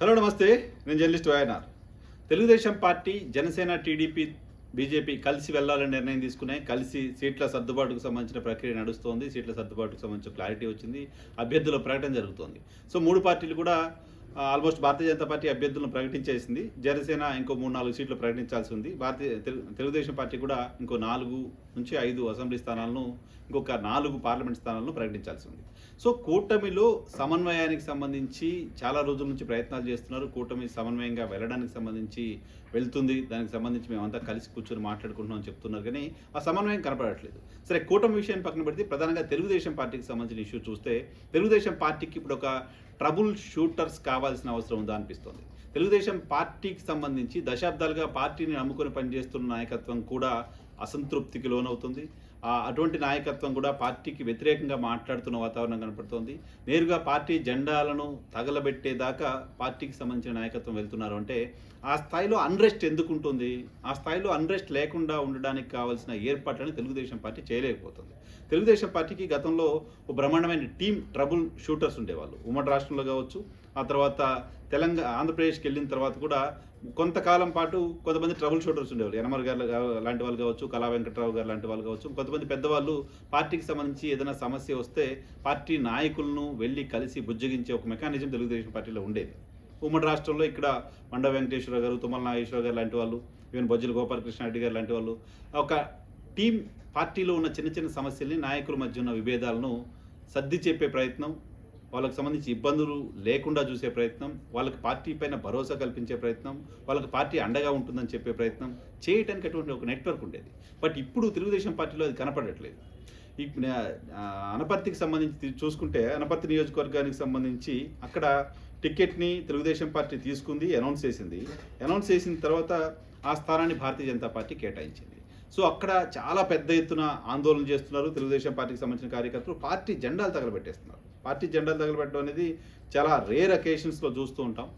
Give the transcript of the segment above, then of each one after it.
Hello నమస్తే. నేను journalist YNR Telugu Desam party Janasena TDP BJP కలిసి వెళ్ళాలని నిర్ణయం తీసుకున్నాయి. కలిసి సీట్ల సర్దుబాటుకు సంబంధించిన ప్రక్రియ నడుస్తోంది. సీట్ల సర్దుబాటుకు సంబంధించిన క్లారిటీ వచ్చింది. అభ్యర్థుల ప్రకటన జరుగుతోంది. సో మూడు పార్టీలు కూడా ఆల్మోస్ట్ భారతీయ జనతా పార్టీ అభ్యర్థులను ప్రకటించేసింది. జనసేన ఇంకో మూడు నాలుగు సీట్లు ప్రకటించాల్సి ఉంది భారతీయ తెలుగుదేశం పార్టీ కూడా ఇంకో నాలుగు నుంచి ఐదు అసెంబ్లీ స్థానాలను ఇంకొక నాలుగు పార్లమెంట్ స్థానాలను ప్రకటించాల్సి ఉంది సో కూటమిలో సమన్వయానికి సంబంధించి చాలా రోజుల నుంచి ప్రయత్నాలు చేస్తున్నారు. కూటమి సమన్వయంగా వెళ్ళడానికి సంబంధించి వెళ్తుంది. దానికి సంబంధించి మేమంతా కలిసి కూర్చొని మాట్లాడుకుంటున్నాం అని చెప్తున్నారు. కానీ ఆ సమన్వయం కనపడట్లేదు. సరే కూటమి విషయాన్ని పక్కన పెడితే ప్రధానంగా తెలుగుదేశం పార్టీకి సంబంధించిన ఇష్యూ చూస్తే తెలుగుదేశం పార్టీకి ఇప్పుడు ఒక ట్రబుల్ షూటర్స్ కావాల్సిన అవసరం ఉందా అనిపిస్తుంది. తెలుగుదేశం పార్టీకి సంబంధించి దశాబ్దాలుగా పార్టీని నమ్ముకొని పనిచేస్తున్న నాయకత్వం కూడా అసంతృప్తికి లోనవుతుంది. అటువంటి నాయకత్వం కూడా పార్టీకి వ్యతిరేకంగా మాట్లాడుతున్న వాతావరణం కనపడుతోంది. నేరుగా పార్టీ జెండాలను తగలబెట్టేదాకా పార్టీకి సంబంధించిన నాయకత్వం వెళ్తున్నారు. అంటే ఆ స్థాయిలో అన్రెస్ట్ ఎందుకు ఉంటుంది ఆ స్థాయిలో అన్రెస్ట్ లేకుండా ఉండడానికి కావాల్సిన ఏర్పాట్లను తెలుగుదేశం పార్టీ చేయలేకపోతుంది. తెలుగుదేశం పార్టీకి గతంలో ఓ బ్రహ్మాండమైన టీం ట్రబుల్ షూటర్స్ ఉండేవాళ్ళు. ఉమ్మడి రాష్ట్రంలో కావచ్చు ఆ తర్వాత తెలంగాణ ఆంధ్రప్రదేశ్కి వెళ్ళిన తర్వాత కూడా కొంతకాలం పాటు కొంతమంది ట్రబుల్ షూటర్స్ ఉండేవాళ్ళు. యనమర్ గారు లాంటి వాళ్ళు కావచ్చు కళా వెంకట్రావు గారు లాంటి వాళ్ళు కావచ్చు. కొంతమంది పెద్దవాళ్ళు పార్టీకి సంబంధించి ఏదైనా సమస్య వస్తే పార్టీ నాయకులను వెళ్ళి కలిసి బుజ్జగించే ఒక మెకానిజం తెలుగుదేశం పార్టీలో ఉండేది. ఉమ్మడి రాష్ట్రంలో ఇక్కడ మండ వెంకటేశ్వర గారు తుమ్మల నాగేశ్వర గారు లాంటి వాళ్ళు ఈవెన్ బొజ్జల గోపాలకృష్ణారెడ్డి గారు లాంటి వాళ్ళు. ఒక టీం పార్టీలో ఉన్న చిన్న చిన్న సమస్యల్ని నాయకుల మధ్య ఉన్న విభేదాలను సర్ది చెప్పే ప్రయత్నం వాళ్ళకి సంబంధించి ఇబ్బందులు లేకుండా చూసే ప్రయత్నం వాళ్ళకి పార్టీ పైన భరోసా కల్పించే ప్రయత్నం వాళ్ళకి పార్టీ అండగా ఉంటుందని చెప్పే ప్రయత్నం చేయటానికి అటువంటి ఒక నెట్వర్క్ ఉండేది. బట్ ఇప్పుడు తెలుగుదేశం పార్టీలో అది కనపడట్లేదు. ఈ అనపర్తికి సంబంధించి చూసుకుంటే అనపర్తి నియోజకవర్గానికి సంబంధించి అక్కడ టికెట్ని తెలుగుదేశం పార్టీ తీసుకుంది అనౌన్స్ చేసింది. అనౌన్స్ చేసిన తర్వాత ఆ స్థానాన్ని భారతీయ జనతా పార్టీ కేటాయించింది. సో అక్కడ చాలా పెద్ద ఎత్తున ఆందోళన చేస్తున్నారు. తెలుగుదేశం పార్టీకి సంబంధించిన కార్యకర్తలు పార్టీ జెండాలు తగలబెట్టేస్తున్నారు. పార్టీ జెండాలు తగలబెట్టడం అనేది చాలా రేర్ అకేషన్స్లో చూస్తూ ఉంటాం.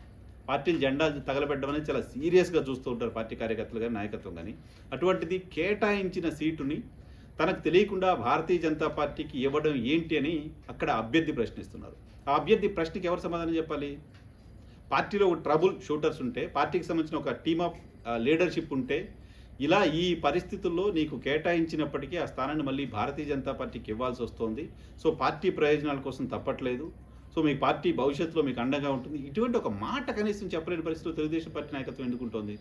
పార్టీలు జెండా తగలబెట్టడం అనేది చాలా సీరియస్గా చూస్తూ ఉంటారు పార్టీ కార్యకర్తలు కానీ నాయకత్వం కానీ అటువంటిది కేటాయించిన సీటుని తనకు తెలియకుండా భారతీయ జనతా పార్టీకి ఇవ్వడం ఏంటి అని అక్కడ అభ్యర్థి ప్రశ్నిస్తున్నారు. ఆ అభ్యర్థి ప్రశ్నకి ఎవరు సమాధానం చెప్పాలి? పార్టీలో ఒక ట్రబుల్ షూటర్స్ ఉంటే పార్టీకి సంబంధించిన ఒక టీమ్ ఆఫ్ లీడర్షిప్ ఉంటే ఇలా ఈ పరిస్థితుల్లో నీకు కేటాయించినప్పటికీ ఆ స్థానాన్ని మళ్ళీ భారతీయ జనతా పార్టీకి ఇవ్వాల్సి వస్తుంది. సో పార్టీ ప్రయోజనాల కోసం తప్పట్లేదు. సో మీ పార్టీ భవిష్యత్తులో మీకు అండగా ఉంటుంది. ఇటువంటి ఒక మాట కనీసం చెప్పలేని పరిస్థితిలో తెలుగుదేశం పార్టీ నాయకత్వం ఎందుకుంటుంది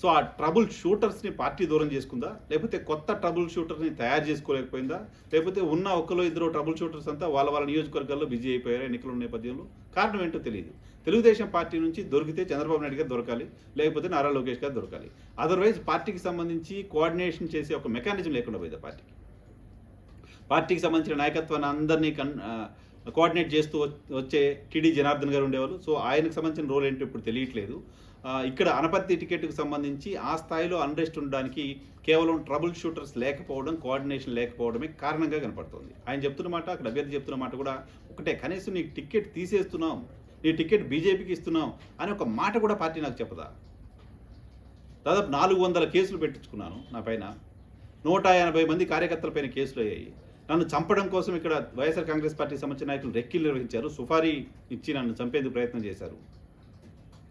సో ఆ ట్రబుల్ షూటర్స్ని పార్టీ దూరం చేసుకుందా? లేకపోతే కొత్త ట్రబుల్ షూటర్ని తయారు చేసుకోలేకపోయిందా? లేకపోతే ఉన్న ఒక్కలో ఇద్దరు ట్రబుల్ షూటర్స్ అంతా వాళ్ళ వాళ్ళ నియోజకవర్గాల్లో బిజీ అయిపోయారు ఎన్నికల నేపథ్యంలో? కారణం ఏంటో తెలియదు తెలుగుదేశం పార్టీ నుంచి దొరికితే చంద్రబాబు నాయుడు గారు దొరకాలి లేకపోతే నారా లోకేష్ గారు దొరకాలి. అదర్వైజ్ పార్టీకి సంబంధించి కోఆర్డినేషన్ చేసే ఒక మెకానిజం లేకుండా పోయింది పార్టీకి. పార్టీకి సంబంధించిన నాయకత్వాన్ని అందరినీ కన్ కోఆర్డినేట్ చేస్తూ వచ్చే టీడీ జనార్దన్ గారు ఉండేవాళ్ళు. సో ఆయనకు సంబంధించిన రోల్ ఏంటో ఇప్పుడు తెలియట్లేదు. ఇక్కడ అనపర్తి టికెట్కి సంబంధించి ఆ స్థాయిలో అన్రెస్ట్ ఉండడానికి కేవలం ట్రబుల్ షూటర్స్ లేకపోవడం కోఆర్డినేషన్ లేకపోవడమే కారణంగా కనపడుతుంది. ఆయన చెప్తున్న మాట అక్కడ అభ్యర్థి చెప్తున్న మాట కూడా ఒకటే. కనీసం నీకు టికెట్ తీసేస్తున్నాం. నీ టికెట్ బీజేపీకి ఇస్తున్నాం అని ఒక మాట కూడా పార్టీ నాకు చెప్పదా? దాదాపు నాలుగు వందల కేసులు పెట్టించుకున్నాను నా పైన. నూట ఎనభై మంది కార్యకర్తలపైన కేసులు అయ్యాయి. నన్ను చంపడం కోసం ఇక్కడ వైఎస్ఆర్ కాంగ్రెస్ పార్టీ సంబంధించిన నాయకులు రెక్కిలు నిర్వహించారు. సుఫారీ ఇచ్చి నన్ను చంపేందుకు ప్రయత్నం చేశారు.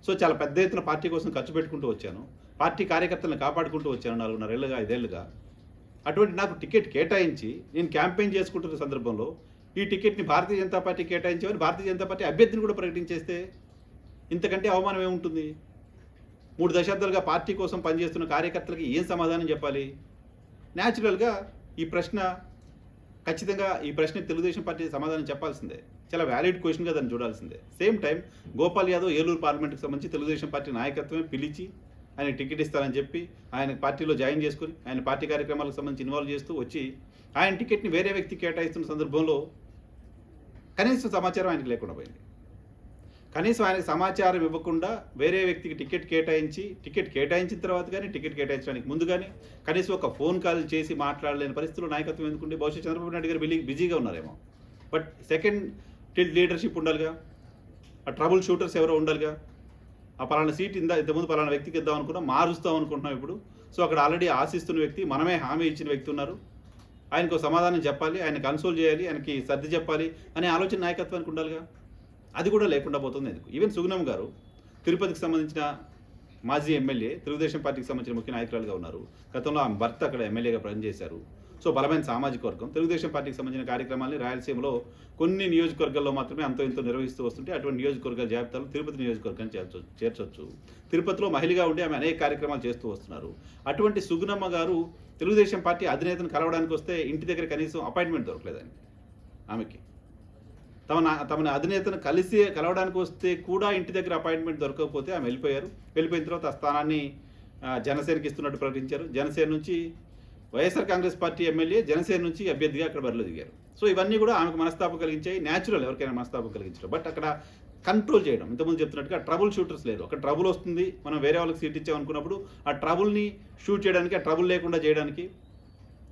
సో చాలా పెద్ద ఎత్తున పార్టీ కోసం ఖర్చు పెట్టుకుంటూ వచ్చాను. పార్టీ కార్యకర్తలను కాపాడుకుంటూ వచ్చాను నాలుగున్నరేళ్ళుగా ఐదేళ్ళుగా అటువంటి నాకు టికెట్ కేటాయించి నేను క్యాంపెయిన్ చేసుకుంటున్న సందర్భంలో ఈ టికెట్ని భారతీయ జనతా పార్టీ కేటాయించామని భారతీయ జనతా పార్టీ అభ్యర్థిని కూడా ప్రకటించేస్తే ఇంతకంటే అవమానం ఏముంటుంది మూడు దశాబ్దాలుగా పార్టీ కోసం పనిచేస్తున్న కార్యకర్తలకి ఏం సమాధానం చెప్పాలి? న్యాచురల్గా ఈ ప్రశ్న ఖచ్చితంగా ఈ ప్రశ్న తెలుగుదేశం పార్టీ సమాధానం చెప్పాల్సిందే. చాలా వ్యాలిడ్ క్వశ్చన్గా దాన్ని చూడాల్సిందే. సేమ్ టైం గోపాల్ యాదవ్ ఏలూరు పార్లమెంట్కి సంబంధించి తెలుగుదేశం పార్టీ నాయకత్వమే పిలిచి ఆయన టికెట్ ఇస్తారని చెప్పి ఆయన పార్టీలో జాయిన్ చేసుకుని ఆయన పార్టీ కార్యక్రమాలకు సంబంధించి ఇన్వాల్వ్ చేస్తూ వచ్చి ఆయన టికెట్ని వేరే వ్యక్తి కేటాయిస్తున్న సందర్భంలో కనీసం సమాచారం ఆయనకు లేకుండా పోయింది. కనీసం ఆయనకు సమాచారం ఇవ్వకుండా వేరే వ్యక్తికి టికెట్ కేటాయించి టికెట్ కేటాయించిన తర్వాత కానీ టికెట్ కేటాయించడానికి ముందు కానీ కనీసం ఒక ఫోన్ కాల్ చేసి మాట్లాడలేని పరిస్థితుల్లో నాయకత్వం ఎందుకుంటే బహుశా చంద్రబాబు నాయుడు గారు బిలీ బిజీగా ఉన్నారేమో. బట్ సెకండ్ టిల్ లీడర్షిప్ ఉండాలిగా. ఆ ట్రబుల్ షూటర్స్ ఎవరో ఉండాలిగా. ఆ పలానా సీట్ ఇందా ఇంతకుముందు పలానా వ్యక్తికి ఇద్దాం అనుకున్నాం మారుస్తాం అనుకుంటున్నాం ఇప్పుడు. సో అక్కడ ఆల్రెడీ ఆశిస్తున్న వ్యక్తి మనమే హామీ ఇచ్చిన వ్యక్తి ఉన్నారు. ఆయనకు సమాధానం చెప్పాలి ఆయన కన్సోల్ చేయాలి ఆయనకి సర్ది చెప్పాలి అనే ఆలోచన నాయకత్వానికి ఉండాలిగా. అది కూడా లేకుండా పోతుంది ఎందుకు? ఈవెన్ సుగుణం గారు తిరుపతికి సంబంధించిన మాజీ ఎమ్మెల్యే తెలుగుదేశం పార్టీకి సంబంధించిన ముఖ్య నాయకురాలుగా ఉన్నారు. గతంలో ఆమె భర్త అక్కడ ఎమ్మెల్యేగా పనిచేశారు. సో బలమైన సామాజిక వర్గం. తెలుగుదేశం పార్టీకి సంబంధించిన కార్యక్రమాల్ని రాయలసీమలో కొన్ని నియోజకవర్గాల్లో మాత్రమే అంతో ఇంతో నిర్వహిస్తూ వస్తుంటే అటువంటి నియోజకవర్గాల జాబితాలో తిరుపతి నియోజకవర్గాన్ని చేర్చొచ్చు చేర్చొచ్చు. తిరుపతిలో మహిళగా ఉండి ఆమె అనేక కార్యక్రమాలు చేస్తూ వస్తున్నారు. అటువంటి సుగుణమ్మ గారు తెలుగుదేశం పార్టీ అధినేతను కలవడానికి వస్తే ఇంటి దగ్గర కనీసం అపాయింట్మెంట్ దొరకలేదండి ఆమెకి. తమ నా- తమ అధినేతను కలిసి కలవడానికి వస్తే కూడా ఇంటి దగ్గర అపాయింట్మెంట్ దొరకకపోతే ఆమె వెళ్ళిపోయారు. వెళ్ళిపోయిన తర్వాత ఆ స్థానాన్ని జనసేనకి ఇస్తున్నట్టు ప్రకటించారు. జనసేన నుంచి YSR Congress party MLA Janasena నుంచి అభ్యర్థిగా అక్కడ బరిలో దిగారు. సో ఇవన్నీ కూడా ఆమెకు మనస్తాపం కలిగించాయి. న్యాచురల్ ఎవరికైనా మనస్తాపం కలిగించడం. బట్ అక్కడ కంట్రోల్ చేయడం. ఇంతకుముందు చెప్తున్నట్టుగా ట్రబుల్ షూటర్స్ లేరు. ఒక ట్రబుల్ వస్తుంది. మనం వేరే వాళ్ళకి సీట్ ఇచ్చామనుకున్నప్పుడు ఆ ట్రబుల్ని షూట్ చేయడానికి ఆ ట్రబుల్ లేకుండా చేయడానికి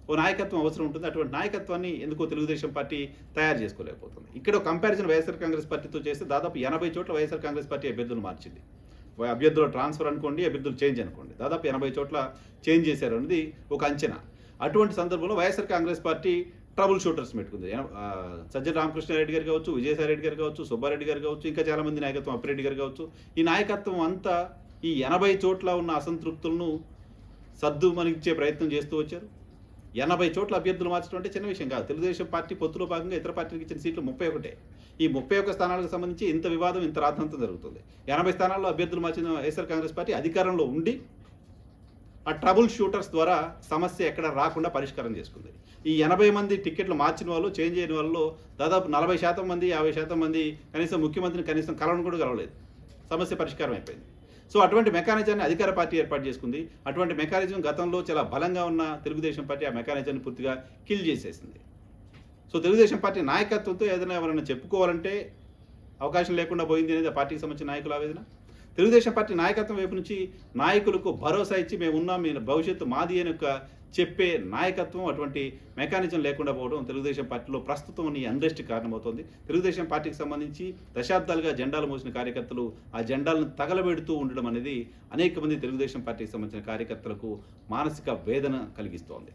ఓ నాయకత్వం అవసరం ఉంటుంది. అటువంటి నాయకత్వాన్ని ఎందుకో తెలుగుదేశం పార్టీ తయారు చేసుకోలేకపోతుంది. ఇక్కడ కంపారిజన్ వైఎస్ఆర్ కాంగ్రెస్ పార్టీతో చేస్తే దాదాపు ఎనభై చోట్ల వైఎస్ఆర్ కాంగ్రెస్ పార్టీ అభ్యర్థులు మార్చింది. అభ్యర్థుల ట్రాన్స్ఫర్ అనుకోండి అభ్యర్థులు చేంజ్ అనుకోండి. దాదాపు ఎనభై చోట్ల చేంజ్ చేశారు అనేది ఒక అంచనా. అటువంటి సందర్భంలో YSR Congress party trouble shooters పెట్టుకుంది సజ్జన రామకృష్ణారెడ్డి గారు కావచ్చు విజయసాయి రెడ్డి గారు కావచ్చు సుబ్బారెడ్డి గారు కావచ్చు ఇంకా చాలామంది నాయకత్వం అప్పిరెడ్డి గారు కావచ్చు ఈ నాయకత్వం అంతా ఈ ఎనభై చోట్ల ఉన్న అసంతృప్తులను సర్దు మనిచ్చే ప్రయత్నం చేస్తూ వచ్చారు. ఎనభై చోట్ల అభ్యర్థులు మార్చడం అంటే చిన్న విషయం కాదు. తెలుగుదేశం పార్టీ పొత్తులో భాగంగా ఇతర పార్టీలకు ఇచ్చిన సీట్లు ముప్పై ఒకటే. ఈ ముప్పై ఒక్క స్థానాలకు సంబంధించి ఇంత వివాదం ఇంత రాద్ధాంతం జరుగుతుంది. ఎనభై స్థానాల్లో అభ్యర్థులు మార్చిన వైఎస్ఆర్ కాంగ్రెస్ పార్టీ అధికారంలో ఉండి ఆ ట్రబుల్ షూటర్స్ ద్వారా సమస్య ఎక్కడ రాకుండా పరిష్కారం చేసుకుంది. ఈ ఎనభై మంది టికెట్లు మార్చిన వాళ్ళు చేంజ్ అయిన వాళ్ళు దాదాపు నలభై శాతం మంది యాభై శాతం మంది కనీసం ముఖ్యమంత్రిని కనీసం కలవడం కూడా కలవలేదు సమస్య పరిష్కారం అయిపోయింది. సో అటువంటి మెకానిజాన్ని అధికార పార్టీ ఏర్పాటు చేసుకుంది. అటువంటి మెకానిజం గతంలో చాలా బలంగా ఉన్న తెలుగుదేశం పార్టీ ఆ మెకానిజాన్ని పూర్తిగా కిల్ చేసేసింది. సో తెలుగుదేశం పార్టీ నాయకత్వంతో ఏదైనా ఎవరైనా చెప్పుకోవాలంటే అవకాశం లేకుండా పోయింది అనేది ఆ పార్టీకి సంబంధించిన నాయకుల ఆవేదన. తెలుగుదేశం పార్టీ నాయకత్వం వైపు నుంచి నాయకులకు భరోసా ఇచ్చి మేము ఉన్నాం మీ భవిష్యత్తు మాది అని ఒక చెప్పే నాయకత్వం అటువంటి మెకానిజం లేకుండా పోవడం తెలుగుదేశం పార్టీలో ప్రస్తుతం ఈ అన్రెస్ట్ కారణమవుతోంది. తెలుగుదేశం పార్టీకి సంబంధించి దశాబ్దాలుగా జెండాలు మోసిన కార్యకర్తలు ఆ జెండాలను తగలబెడుతూ ఉండడం అనేది అనేక మంది తెలుగుదేశం పార్టీకి సంబంధించిన కార్యకర్తలకు మానసిక వేదన కలిగిస్తోంది.